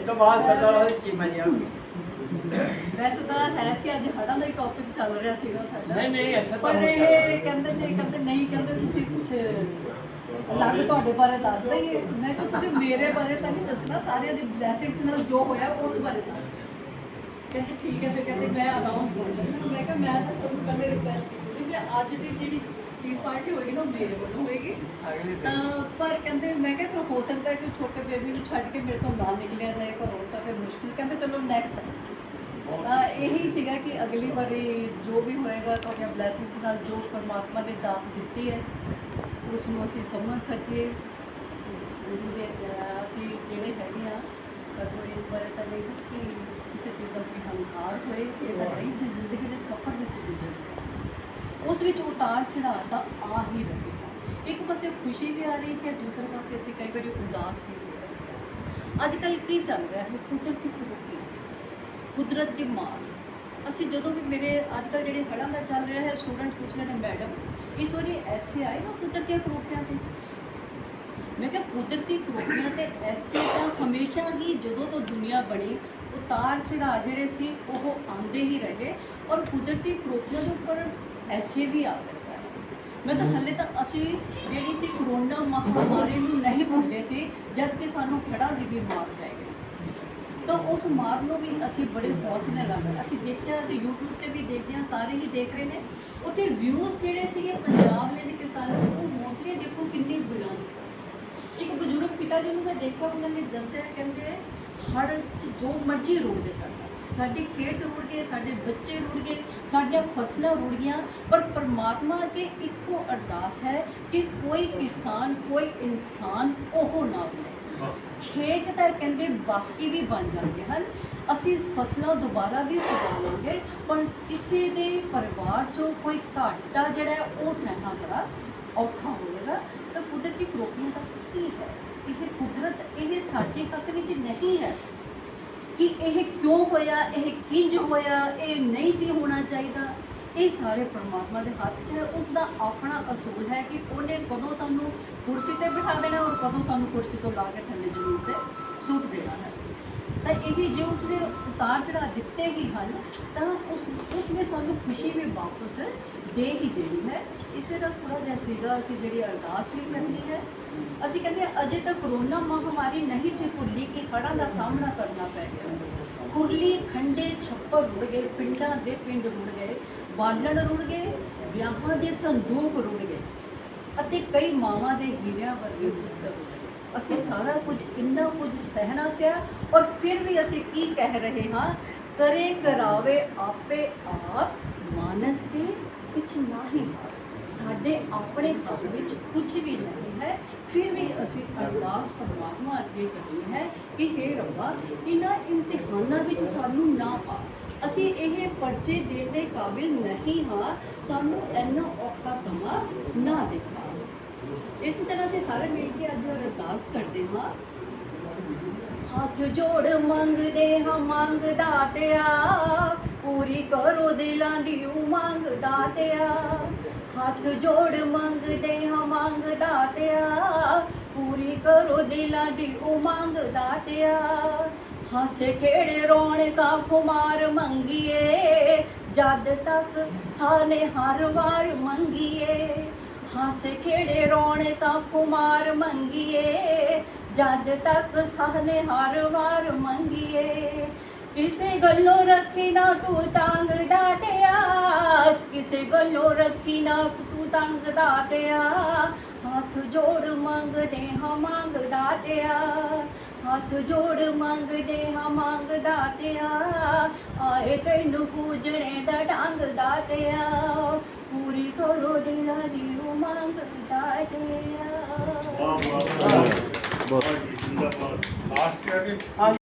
ਇਸ ਤੋਂ ਬਾਅਦ ਸਾਡਾ ਉਹ ਚੀਮਾ ਜੀ ਆਉਣਗੇ ਵੈਸੇ ਤਾਂ ਹੈ ਸੀ ਅੱਜ ਹੜਾਂ ਦਾ ਹੀ ਟੌਪਿਕ ਚੱਲ ਰਿਹਾ ਸੀਗਾ ਸਾਡਾ। ਨਹੀਂ ਨਹੀਂ ਇੱਥੇ ਤਾਂ ਪਰ ਹੁਣ ਇਹ ਕਹਿੰਦੇ ਨੇ ਕਹਿੰਦੇ ਨਹੀਂ ਕਹਿੰਦੇ ਤੁਸੀਂ ਕੁਝ ਅਲੱਗ ਤੁਹਾਡੇ ਬਾਰੇ ਦੱਸ ਦਈਏ। ਮੈਂ ਕਿਹਾ ਤੁਸੀਂ ਮੇਰੇ ਬਾਰੇ ਤਾਂ ਨਹੀਂ ਦੱਸਣਾ ਸਾਰਿਆਂ ਦੀ ਬਲੇਸਿੰਗਸ ਨਾਲ ਜੋ ਹੋਇਆ ਉਸ ਬਾਰੇ ਦੱਸੋ ਕਹਿੰਦੇ ਠੀਕ ਹੈ ਫਿਰ ਕਹਿੰਦੇ ਮੈਂ ਅਨਾਉਂਸ ਕਰ ਦਿੰਦਾ। ਮੈਂ ਕਿਹਾ ਮੈਂ ਤਾਂ ਤੁਹਾਨੂੰ ਪਹਿਲੇ ਰਿਕੁਐਸਟ ਕੀਤੀ ਸੀ ਕਿ ਅੱਜ ਦੀ ਜਿਹੜੀ ਟੀ ਪਾਰਟੀ ਹੋਏਗੀ ਨਾ ਉਹ ਮੇਰੇ ਵੱਲੋਂ ਹੋਏਗੀ ਅਗਲੇ ਤਾਂ ਦਿਨ ਪਰ ਕਹਿੰਦੇ ਮੈਂ ਕਿਹਾ ਫਿਰ ਹੋ ਸਕਦਾ ਹੈ ਕਿ ਛੋਟੇ ਬੇਬੀ ਨੂੰ ਛੱਡ ਕੇ ਮੇਰੇ ਤੋਂ ਨਾ ਨਿਕਲਿਆ ਜਾਏ ਘਰੋਂ ਤਾਂ ਫਿਰ ਮੁਸ਼ਕਿਲ ਕਹਿੰਦੇ ਚਲੋ ਨੈਕਸਟ ਤਾਂ ਇਹੀ ਸੀਗਾ ਕਿ ਅਗਲੀ ਵਾਰੀ ਜੋ ਵੀ ਹੋਏਗਾ ਤੁਹਾਡੀਆਂ ਬਲੇਸਿੰਗਸ ਨਾਲ ਜੋ ਪਰਮਾਤਮਾ ਨੇ ਦਾਤ ਦਿੱਤੀ ਹੈ ਉਸ ਨੂੰ ਅਸੀਂ ਸਮਝ ਸਕੀਏ ਗੁਰੂ ਦੇ ਅਹ, ਅਸੀਂ ਜਿਹੜੇ ਹੈਗੇ ਆ ਸਾਨੂੰ ਇਸ ਬਾਰੇ ਤਾਂ ਨਹੀਂ ਕਿ ਕਿਸੇ ਚੀਜ਼ ਦਾ ਕੋਈ ਹੰਕਾਰ ਹੋਏ ਇਹ ਤਾਂ ਨਹੀਂ ਜੀ ਜ਼ਿੰਦਗੀ ਦੇ ਸਫ਼ਰ ਵਿੱਚ ਗੁਜ਼ਰਦੇ ਉਸ ਵਿੱਚ ਉਤਾਰ ਚੜਾਅ ਤਾਂ ਆ ਹੀ ਰਹੇਗਾ ਇੱਕ ਪਾਸੇ ਖੁਸ਼ੀ ਵੀ ਆ ਰਹੀ ਹੈ, ਦੂਸਰੇ ਪਾਸੇ ਅਸੀਂ ਕਈ ਵਾਰੀ ਉਦਾਸ ਵੀ ਹੋ ਜਾਂਦੇ ਹਾਂ। ਅੱਜ ਕੱਲ੍ਹ ਕੀ ਚੱਲ ਰਿਹਾ ਹੈ? ਕੁਦਰਤੀ ਕੁਦਰਤੀ ਕੁਦਰਤ ਦੀ ਮਾਰ। ਅਸੀਂ ਜਦੋਂ ਵੀ ਮੇਰੇ ਅੱਜ ਕੱਲ੍ਹ ਜਿਹੜੇ ਹੜ੍ਹਾਂ ਦਾ ਚੱਲ ਰਿਹਾ ਹੈ, ਸਟੂਡੈਂਟ ਪੁੱਛ ਰਹੇ ਨੇ, ਮੈਡਮ, ਇਸ ਵਾਰੀ ਐਸੇ ਆਏਗਾ ਕੁਦਰਤੀ ਕਰੋਪੀਆਂ ਤੇ? ਮੈਂ ਕਿਹਾ, ਕੁਦਰਤੀ ਕਰੋਪੀਆਂ ਤੇ ਐਸੇ ਤਾਂ ਹਮੇਸ਼ਾ ਹੀ ਜਦੋਂ ਤੋਂ ਦੁਨੀਆ ਬਣੀ, ਉਤਾਰ ਚੜਾਅ ਜਿਹੜੇ ਸੀ, ਉਹ ਆਉਂਦੇ ਹੀ ਰਹੇ ਔਰ ਕੁਦਰਤੀ ਕਰੋਪੀਆਂ ਦੇ ਉੱਪਰ ਐਸੇ ਵੀ ਆ ਸਕਦਾ ਹੈ। ਮੈਂ ਤਾਂ ਹਲੇ ਤਾਂ ਅਸੀਂ ਜਿਹੜੀ ਸੀ ਕਰੋਨਾ ਮਹਾਮਾਰੀ ਨੂੰ ਨਹੀਂ ਭੁੱਲੇ ਸੀ, ਜਦ ਕਿ ਸਾਨੂੰ ਖੜਾ ਦੀ ਵੀ ਮਾਰ ਪੈ ਗਈ। ਤਾਂ ਉਸ ਮਾਰ ਨੂੰ ਵੀ ਅਸੀਂ ਬੜੇ ਹੌਸਲੇ ਨਾਲ ਅਸੀਂ ਦੇਖਿਆ, ਅਸੀਂ YouTube ਤੇ ਵੀ ਦੇਖਦੇ ਹਾਂ, ਸਾਰੇ ਹੀ ਦੇਖ ਰਹੇ ਨੇ। ਉੱਥੇ ਵਿਊਜ਼ ਜਿਹੜੇ ਸੀਗੇ ਪੰਜਾਬ ਵਾਲੇ ਦੇ ਕਿਸਾਨਾਂ ਦੇ, ਉਹ ਮੋਚਰੇ ਦੇਖੋ ਕਿੰਨੇ ਬੁਲੰਦ ਸਨ। ਇੱਕ ਬਜ਼ੁਰਗ ਪਿਤਾ ਜੀ ਨੂੰ ਮੈਂ ਦੇਖਿਆ, ਉਹਨਾਂ ਨੇ ਦੱਸਿਆ, ਕਹਿੰਦੇ ਹੜ ਚ ਜੋ ਮਰਜ਼ੀ ਰੁੜ ਜੇ ਸਾਡਾ ਸਾਡੇ ਖੇਤ ਰੁੜ ਗਏ ਸਾਡੇ ਬੱਚੇ ਰੁੜ ਗਏ ਸਾਡੀਆਂ ਫਸਲਾਂ ਰੁੜ ਗਈਆਂ ਪਰ ਪਰਮਾਤਮਾ ਅੱਗੇ ਇੱਕੋ ਅਰਦਾਸ ਹੈ ਕਿ ਕੋਈ ਕਿਸਾਨ ਕੋਈ ਇਨਸਾਨ ਉਹ ਨਾ ਹੋਵੇ ਖੇਤ ਤਾਂ ਕਹਿੰਦੇ ਬਾਕੀ ਵੀ ਬਣ ਜਾਂਦੇ ਹਨ? ਅਸੀਂ ਇਸ ਫਸਲਾਂ ਦੁਬਾਰਾ ਵੀ ਲਾਂਗੇ ਪਰ ਕਿਸੇ ਦੇ ਪਰਿਵਾਰ ਚੋਂ ਕੋਈ ਘਾਟਾ ਜਿਹੜਾ ਉਹ ਸਹਿਣਾ ਬੜਾ ਔਖਾ ਹੋਵੇਗਾ। ਤਾਂ ਕੁਦਰਤੀ ਕਰੋਪੀਆਂ ਦਾ ਕੀ ਹੈ? ਇਹ ਕੁਦਰਤ ਇਹ ਸਾਡੇ ਹੱਥ ਵਿੱਚ ਨਹੀਂ ਹੈ। ਕਿ ਇਹ ਕਿਉਂ ਹੋਇਆ, ਇਹ ਕਿੰਜ ਹੋਇਆ, ਇਹ ਨਹੀਂ ਸੀ ਹੋਣਾ ਚਾਹੀਦਾ। ਇਹ ਸਾਰੇ ਪਰਮਾਤਮਾ ਦੇ ਹੱਥ 'ਚ ਹੈ। ਉਸ ਦਾ ਆਪਣਾ ਅਸੂਲ ਹੈ ਕਿ ਉਹਨੇ ਕਦੋਂ ਸਾਨੂੰ ਕੁਰਸੀ ਤੇ ਬਿਠਾ ਦੇਣਾ ਔਰ ਕਦੋਂ ਸਾਨੂੰ ਕੁਰਸੀ ਤੋਂ ਲਾ ਕੇ ਥੱਲੇ ਜ਼ਮੀਨ ਤੇ ਸੁੱਟ ਦੇਣਾ ਹੈ। ਤਾਂ ਇਹ ਜੇ ਉਸਨੇ ਉਤਾਰ ਚੜਾ ਦਿੱਤੇ ਹੀ ਹਨ, ਤਾਂ ਉਸ, ਉਸਨੇ ਸਾਨੂੰ ਖੁਸ਼ੀ ਵੀ ਵਾਪਸ ਦੇ ਹੀ ਦੇਣੀ ਹੈ। ਇਸੇ ਦਾ ਥੋੜਾ ਜਿਹਾ ਸੀਗਾ, ਅਸੀਂ ਜਿਹੜੀ ਅਰਦਾਸ ਵੀ ਕਰਨੀ ਹੈ। ਅਸੀਂ ਕਹਿੰਦੇ ਅਜੇ ਤਾਂ ਕਰੋਨਾ ਮਹਾਮਾਰੀ ਨਹੀਂ ਸੀ ਭੁੱਲੀ ਕਿ ਹੜ੍ਹਾਂ ਦਾ ਸਾਹਮਣਾ ਕਰਨਾ ਪੈ ਗਿਆ। ਕੁਰਲੀ ਖੰਡੇ ਛੱਪਰ ਰੁੜ ਗਏ, ਪਿੰਡਾਂ ਦੇ ਪਿੰਡ ਰੁੜ ਗਏ, ਬਾਲਣ ਰੁੜ ਗਏ, ਵਿਆਹਾਂ ਦੇ ਸੰਦੂਕ ਰੁੜ ਗਏ ਅਤੇ ਕਈ ਮਾਵਾਂ ਦੇ ਹੀਰਿਆਂ ਵਰਗੇ ਪੁੱਤਰ ਰੁੜ ਗਏ। ਅਸੀਂ ਸਾਰਾ ਕੁਝ, ਇੰਨਾ ਕੁਝ ਸਹਿਣਾ ਪਿਆ ਔਰ ਫਿਰ ਵੀ ਅਸੀਂ ਕੀ ਕਹਿ ਰਹੇ ਹਾਂ? ਕਰੇ ਕਰਾਵੇ ਆਪੇ ਆਪ ਮਾਨਸ ਦੇ ਕੁਛ ਨਹੀਂ ਹਾਰ ਸਾਡੇ ਆਪਣੇ ਹੱਥ ਵਿੱਚ ਕੁਝ ਵੀ ਨਹੀਂ ਹੈ। ਫਿਰ ਵੀ ਅਸੀਂ ਅਰਦਾਸ ਪਰਮਾਤਮਾ ਅੱਗੇ ਕਰਨੀ ਹੈ ਕਿ हे ਰੱਬਾ, ਇਹਨਾਂ ਇਮਤਿਹਾਨਾਂ ਵਿੱਚ ਸਾਨੂੰ ਨਾ ਪਾ। ਅਸੀਂ ਇਹ ਪਰਚੇ ਦੇਣ ਦੇ ਕਾਬਿਲ ਨਹੀਂ ਹਾਂ। ਸਾਨੂੰ ਇੰਨਾ ਔਖਾ ਸਮਾਂ ਨਾ ਦਿਖਾ। ਇਸੇ ਤਰ੍ਹਾਂ ਅਸੀਂ ਸਾਰੇ ਮਿਲ ਕੇ ਅੱਜ ਅਰਦਾਸ ਕਰਦੇ ਹਾਂ। ਹੱਥ ਜੋੜ ਮੰਗਦੇ ਹਾਂ, ਮੰਗਦਾ ਤਿਆ ਪੂਰੀ ਕਰੋ ਦਿਲਾਂ ਦੀ ਉਮੰਗ ਦਾਤਿਆ ਹੱਥ ਜੋੜ ਮੰਗਦੇ ਹਾਂ, ਮੰਗਦਾ ਤਿਆ ਪੂਰੀ ਕਰੋ ਦਿਲਾਂ ਦੀ ਉਮੰਗ ਦਾਤਿਆ ਹੱਸ ਖੇੜੇ ਰੌਣਕਾਂ ਖੁਮਾਰ ਮੰਗੀਏ। ਜਦ ਤੱਕ ਸਾਨੇ ਹਰ ਵਾਰ ਮੰਗੀਏ। ਹੱਸ ਖੇੜੇ ਰੌਣਕਾਂ ਖੁਮਾਰ ਮੰਗੀਏ, ਜਦ ਤੱਕ ਸਾਨੇ ਹਰ ਵਾਰ ਮੰਗੀਏ। ਕਿਸੇ ਗੱਲੋਂ ਰੱਖੀ ਨਾ ਤੂੰ ਤੰਗ ਦਾਤਿਆ ਕਿਸੇ ਗੱਲੋਂ ਰੱਖੀ ਨਾ ਤੂੰ ਤੰਗ ਦਾਤਿਆ ਹੱਥ ਜੋੜ ਮੰਗਦੇ ਹਾਂ ਮੰਗ ਦਾਤਿਆ ਹੱਥ ਜੋੜ ਮੰਗਦੇ ਹਾਂ ਮੰਗ ਦਾਤਿਆ ਆਏ ਤੈਨੂੰ ਪੂਜਣੇ ਦਾ ਡੰਗ ਦਾਤਿਆ ਪੂਰੀ ਕਰੋ ਦਿਲਾਂ ਦੀ ਉਮੰਗ ਵਾਹ ਵਾਹ ਬਹੁਤ। ਜਿੰਦਾਬਾਦ। ਲਾਸਟ ਕਹਿ ਕੇ।